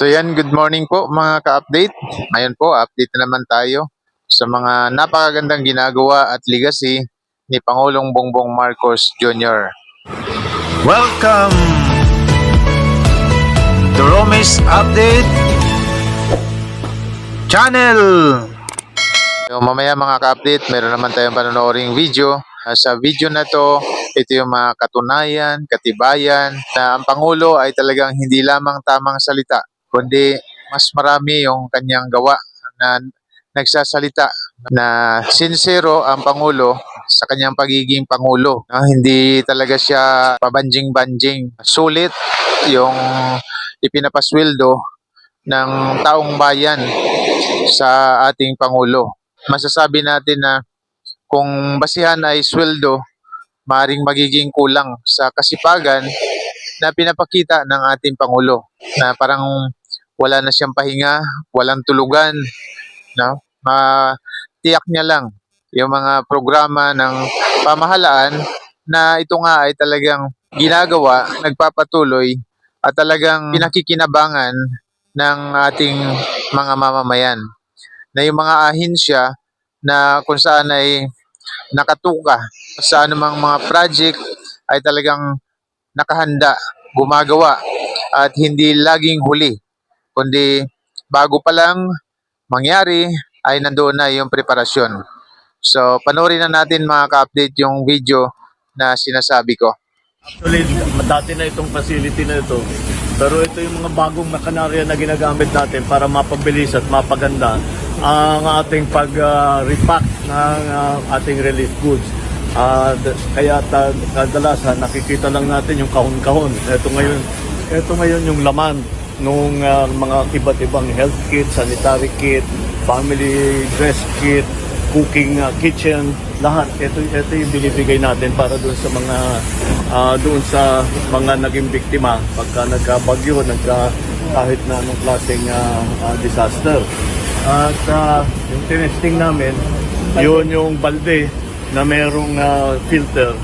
So yan, good morning po mga ka-update. Ngayon po, update na naman tayo sa mga napakagandang ginagawa at legacy ni Pangulong Bongbong Marcos Jr. Welcome to Romis Update Channel. So mamaya mga ka-update, meron naman tayong panonooring video. Ah, sa video na to, ito yung mga katunayan, katibayan na ang Pangulo ay talagang hindi lamang tamang salita, kundi mas marami yung kanyang gawa na nagsasalita na sincero ang Pangulo sa kanyang pagiging Pangulo. Ah, hindi talaga siya pabanjing-banjing. Sulit yung ipinapasweldo ng taong bayan sa ating Pangulo. Masasabi natin na kung basihan ay sweldo, maring magiging kulang sa kasipagan na pinapakita ng ating Pangulo na parang wala na siyang pahinga, walang tulugan, no? Matiyak niya lang yung mga programa ng pamahalaan na ito nga ay talagang ginagawa, nagpapatuloy at talagang pinakikinabangan ng ating mga mamamayan. Na yung mga ahensya na kung saan ay nakatuka sa anumang mga project ay talagang nakahanda, gumagawa at hindi laging huli kundi bago pa lang mangyari ay nandoon na yung preparasyon. So panoorin na natin mga ka-update yung video na sinasabi ko. Actually, dati na itong facility na ito. Pero ito yung mga bagong makinarya na ginagamit natin para mapabilis at mapaganda ang ating pag-repack ng ah, ating relief goods. D- kaya kadalasan nakikita lang natin yung kahon-kahon. Ito ngayon, ito ngayon yung laman nung ah, mga iba't ibang health kit, sanitary kit, family dress kit, cooking uh, kitchen, lahat. Ito, ito yung binibigay natin para doon sa mga ah, doon sa mga naging biktima pagka nagkabagyo, nagka kahit na anong klaseng ah, ah, disaster. At ah, yung tinesting namin, yun yung balde na merong ah, filter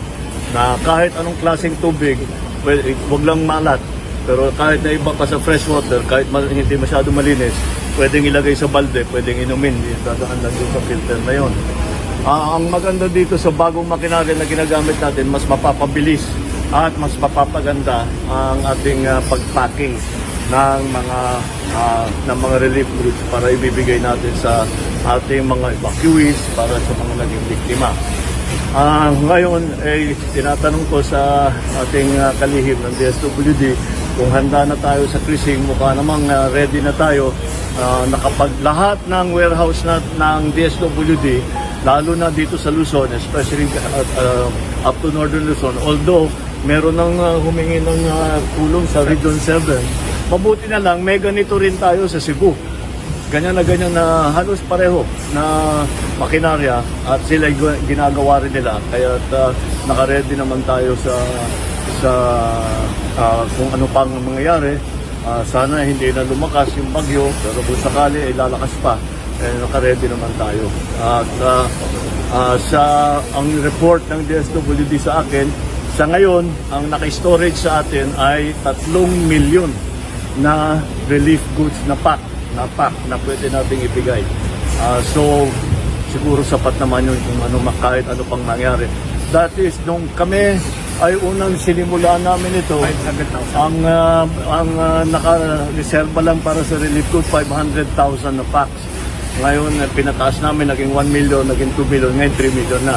na kahit anong klaseng tubig, well, wag lang malat. Pero kahit na iba pa sa fresh water, kahit ma- hindi masyado malinis, pwedeng ilagay sa balde, pwedeng inumin, dadaan lang doon sa filter na yon. Ah, ang maganda dito sa bagong makinarya na ginagamit natin, mas mapapabilis at mas mapapaganda ang ating ah, pagpacking ng mga ah, ng mga relief goods para ibibigay natin sa ating mga evacuees para sa mga naging biktima. Ah, ngayon ay tinatanong ko sa ating ah, kalihim ng DSWD kung handa na tayo sa cruising, mukha namang ah, ready na tayo. Ah, nakapag lahat ng warehouse na ng DSWD lalo na dito sa Luzon, especially uh, uh, up to Northern Luzon. Although meron nang uh, humingi ng uh, tulong sa Region 7, mabuti na lang may ganito rin tayo sa Cebu. Ganyan na ganyan na halos pareho na makinarya at sila ginagawa rin nila. Kaya uh, naka-ready naman tayo sa sa ah, kung ano pang mangyayari Ah, sana hindi na lumakas yung bagyo pero kung sakali ay lalakas pa eh, naka-ready naman tayo at ah, ah, sa ang report ng DSWD sa akin sa ngayon ang naka-storage sa atin ay 3 milyon na relief goods na pack na pack na pwede nating ibigay. Ah, so siguro sapat naman yun kung ano kahit ano pang mangyari. That is nung kami ay unang sinimula namin ito. Ang ah, ang ah, naka-reserva lang para sa relief goods 500,000 na packs. Ngayon eh, pinataas namin naging 1 million, naging 2 million, ngayon 3 million na.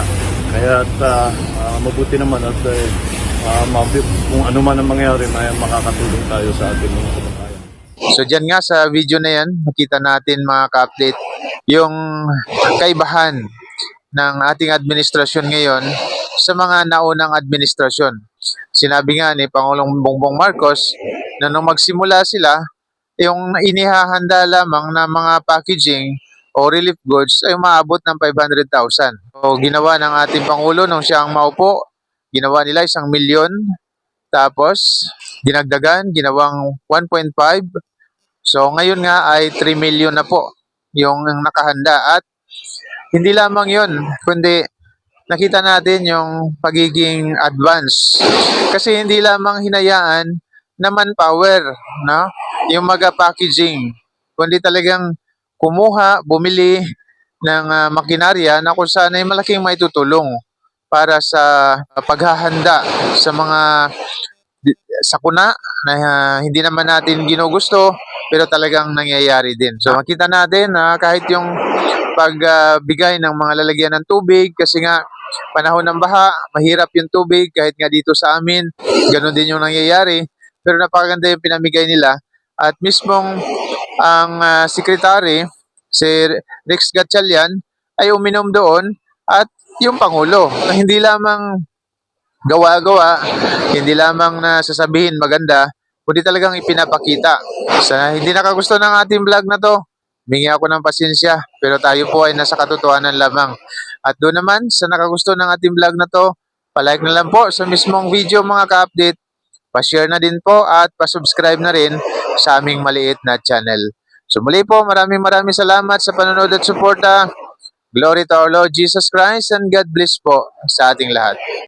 Kaya at, ah, ah, mabuti naman at ah, mabi- kung ano man ang mangyari, may makakatulong tayo sa ating mga kababayan. So dyan nga sa video na yan, makita natin mga ka-update yung kaibahan ng ating administrasyon ngayon sa mga naunang administrasyon. Sinabi nga ni Pangulong Bongbong Marcos na nung magsimula sila, yung inihahanda lamang na mga packaging o relief goods ay umaabot ng 500,000. So ginawa ng ating Pangulo nung siya ang maupo, ginawa nila isang milyon, tapos dinagdagan, ginawang 1.5 So ngayon nga ay 3 million na po yung nakahanda at hindi lamang yun, kundi nakita natin yung pagiging advance. Kasi hindi lamang hinayaan na manpower, no? yung mga-packaging, kundi talagang kumuha, bumili ng ah, makinarya na kung saan ay malaking maitutulong para sa paghahanda sa mga sakuna na ah, hindi naman natin ginugusto pero talagang nangyayari din. So makita natin na kahit yung pagbigay ng mga lalagyan ng tubig kasi nga panahon ng baha, mahirap yung tubig kahit nga dito sa amin, ganun din yung nangyayari. Pero napakaganda yung pinamigay nila at mismong ang ah, sekretary si Rex Gatchalian ay uminom doon at yung Pangulo na hindi lamang gawa-gawa, hindi lamang na sasabihin maganda, kundi talagang ipinapakita. Sa hindi nakagusto ng ating vlog na to, humingi ako ng pasensya, pero tayo po ay nasa katotohanan lamang. At doon naman, sa nakagusto ng ating vlog na to, palike na lang po sa mismong video mga ka-update, pa-share na din po at pa-subscribe na rin sa aming maliit na channel. So muli po, maraming maraming salamat sa panonood at suporta. Glory to our Lord Jesus Christ and God bless po sa ating lahat.